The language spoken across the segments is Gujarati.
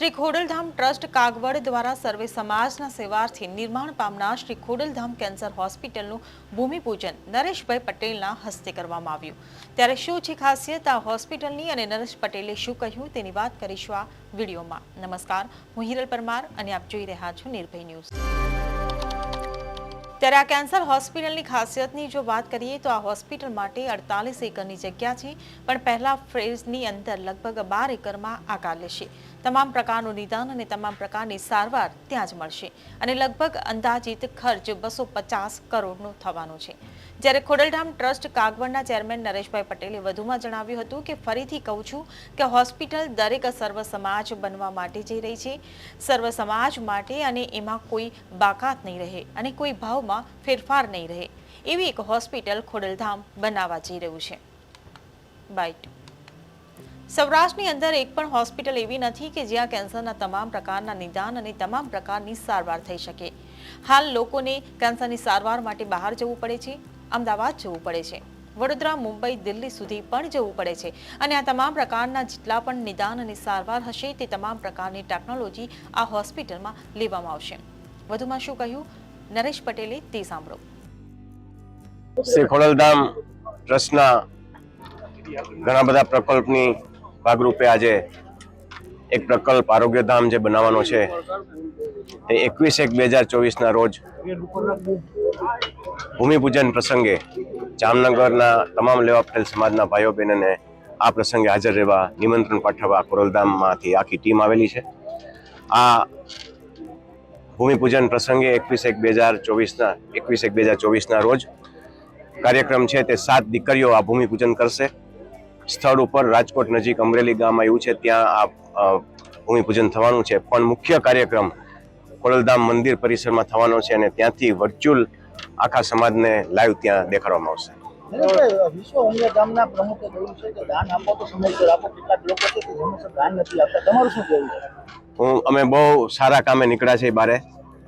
શ્રી ખોડલધામ ટ્રસ્ટ કાગવડ દ્વારા સર્વે સમાજના સેવાર્થી નિર્માણ પામનાર શ્રી ખોડલધામ કેન્સર હોસ્પિટલનું ભૂમિપૂજન નરેશભાઈ પટેલના હસ્તે કરવામાં આવ્યું. ત્યારે શું છે ખાસિયત? આ હોસ્પિટલની અને નરેશ પટેલે શું કહ્યું તેની વાત કરીશું આ વિડીયોમાં. નમસ્કાર, હું હિરલ પરમાર અને આપ જોઈ રહ્યા છો નિર્ભય ન્યૂઝ. ત્યારે આ કેન્સર હોસ્પિટલની ખાસિયતની જો વાત કરીએ તો આ હોસ્પિટલ માટે અડતાલીસ એકરની જગ્યા છે, પણ પહેલા ફેઝની અંદર લગભગ બાર એકરમાં આકાર લેશે. તમામ પ્રકારનું નિદાન અને તમામ પ્રકારની સારવાર ત્યાં જ મળશે. અને લગભગ અંદાજિત ખર્ચ બસો પચાસ કરોડનો થવાનો છે. જ્યારે ખોડલધામ ટ્રસ્ટ કાગવડના ચેરમેન નરેશભાઈ પટેલે વધુમાં જણાવ્યું હતું કે ફરીથી કહું છું કે હોસ્પિટલ દરેક સર્વ સમાજ બનવા માટે જઈ રહી છે. સર્વ સમાજ માટે અને એમાં કોઈ બાકાત નહીં રહે અને કોઈ ભાવમાં ફેરફાર નહીં રહે. એવી એક હોસ્પિટલ ખોડલધામ બનાવવા જઈ રહ્યું છે. બાઇટ સૌરાષ્ટ્રની અંદર એક પણ હોસ્પિટલ એવી નથી કે જ્યાં કેન્સરના તમામ પ્રકારના નિદાન અને તમામ પ્રકારની સારવાર થઈ શકે. હાલ લોકોને કેન્સરની સારવાર માટે બહાર જવું પડે છે, અમદાવાદ જવું પડે છે, વડોદરા, મુંબઈ, દિલ્હી સુધી પણ જવું પડે છે અને આ તમામ પ્રકારના જેટલા પણ નિદાન અને સારવાર હશે તે તમામ પ્રકારની ટેકનોલોજી આ હોસ્પિટલમાં લેવામાં આવશે. વધુમાં શું કહ્યું? નરેશ પટેલે તે સાંભળો. શ્રી ખોડલધામ ટ્રસ્ટના ઘણા બધા પ્રકલ્પની ભાગરૂપે આજે એક પ્રકલ્પ આરોગ્યધામ જે બનાવવાનો છે એ એકવીસ એક બે હજાર ચોવીસના રોજ ભૂમિપૂજન પ્રસંગે જામનગરના તમામ લેવા પટેલ સમાજના ભાઈઓ બહેનોને આ પ્રસંગે હાજર રહેવા નિમંત્રણ પાઠવવા કોરલધામમાંથી આખી ટીમ આવેલી છે. આ ભૂમિપૂજન પ્રસંગે એકવીસ એક બે હજાર ચોવીસના, એકવીસ એક બે હજાર ચોવીસના રોજ કાર્યક્રમ છે, તે સાત દીકરીઓ આ ભૂમિપૂજન કરશે. સ્થળ ઉપર રાજકોટ નજીક અમરેલી ગામ આવ્યું છે ત્યાં આ ભૂમિપૂજન થવાનું છે. પણ મુખ્ય કાર્યક્રમ ખોડલધામ મંદિર પરિસરમાં થવાનો છે અને ત્યાંથી વર્ચ્યુઅલ આખા સમાજને લાઈવ ત્યાં દેખાડવામાં આવશે. વિશ્વ ઉમિયા ગામના પ્રમુખે કહ્યું છે કે દાન આપો તો સમયસર આપો. કેટલાક લોકો છે કે સમયસર દાન નથી આપતા. તમારું શું કહેવું છે? હું અમે બહુ સારા કામે નીકળ્યા છે બારે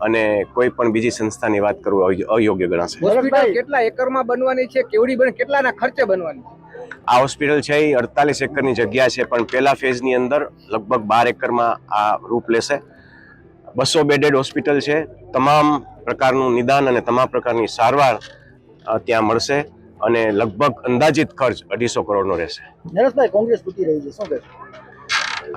અને કોઈ પણ બીજી સંસ્થાની વાત કરવું અય- અયોગ્ય ગણાશે. હોસ્પિટલ કેટલા એકરમાં બનવાની છે કેવડી બને કેટલાના ખર્ચે બનવાની છે? આ હોસ્પિટલ છે એ અડતાલીસ એકરની જગ્યા છે પણ પહેલા ફેઝની અંદર લગભગ બાર એકરમાં આ રૂપ લેશે. બસો બેડેડ હોસ્પિટલ છે. તમામ પ્રકારનું નિદાન અને તમામ પ્રકારની સારવાર ત્યાં મળશે અને લગભગ અંદાજિત ખર્ચ અઢીસો કરોડનો રહેશે. નરેશભાઈ કોંગ્રેસ તૂટી રહી છે. શું કહે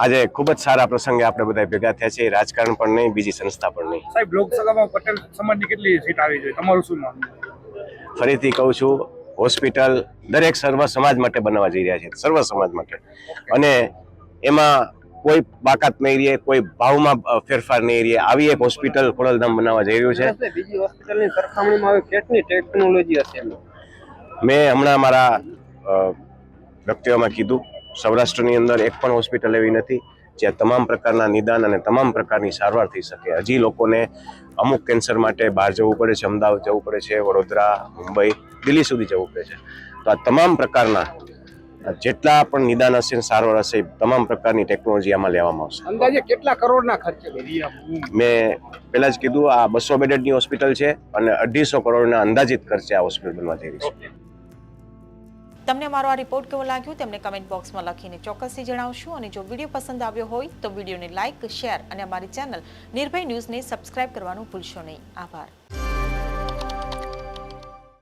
આજે ખૂબ જ સારા પ્રસંગે આપણે બધા ભેગા થયા છે રાજકારણ પણ નહીં બીજી સંસ્થા પણ નહીં. સાહેબ લોકસભામાં પટેલ સમાજની કેટલી સીટ આવી જોઈએ? તમારું શું માનવું? ફરીથી કહું છું હોસ્પિટલ દરેક સર્વ સમાજ માટે બનાવવા જઈ રહ્યા છે સર્વ સમાજ માટે. અને એમાં કોઈ બાકાત નહીં રહે કોઈ ભાવમાં ફેરફાર નહીં રહે. આવી એક હોસ્પિટલ ખોડલધામ બનાવવા જઈ રહ્યું છે. બીજી હોસ્પિટલની સરખામણીમાં હવે કેટલી ટેકનોલોજી હશે મેં હમણાં મારા વ્યક્તિઓમાં કીધું સૌરાષ્ટ્રની અંદર એક પણ હોસ્પિટલ એવી નથી જ્યાં તમામ પ્રકારના નિદાન અને તમામ પ્રકારની સારવાર થઈ શકે. હજી લોકોને અમુક કેન્સર માટે બહાર જવું પડે છે અમદાવાદ જવું પડે છે વડોદરા મુંબઈ દિલ્હી સુધી જવું પડે છે. તો આ તમામ પ્રકારના જેટલા પણ નિદાન હશે સારવાર હશે તમામ પ્રકારની ટેકનોલોજી આમાં લેવામાં આવશે. અંદાજે કેટલા કરોડના ખર્ચે મેં પહેલા જ કીધું આ બસો બેડેડની હોસ્પિટલ છે અને અઢીસો કરોડના અંદાજિત ખર્ચે આ હોસ્પિટલ બનવા જઈ રહી છે તમને મારો આ રિપોર્ટ કેવો લાગ્યો તેમને કમેન્ટ બોક્સમાં લખીને ચોક્કસથી જણાવશું. અને જો વીડિયો પસંદ આવ્યો હોય તો વિડીયોને લાઇક શેર અને અમારી ચેનલ નિર્ભય ન્યૂઝને સબસ્ક્રાઇબ કરવાનું ભૂલશો નહીં. આભાર.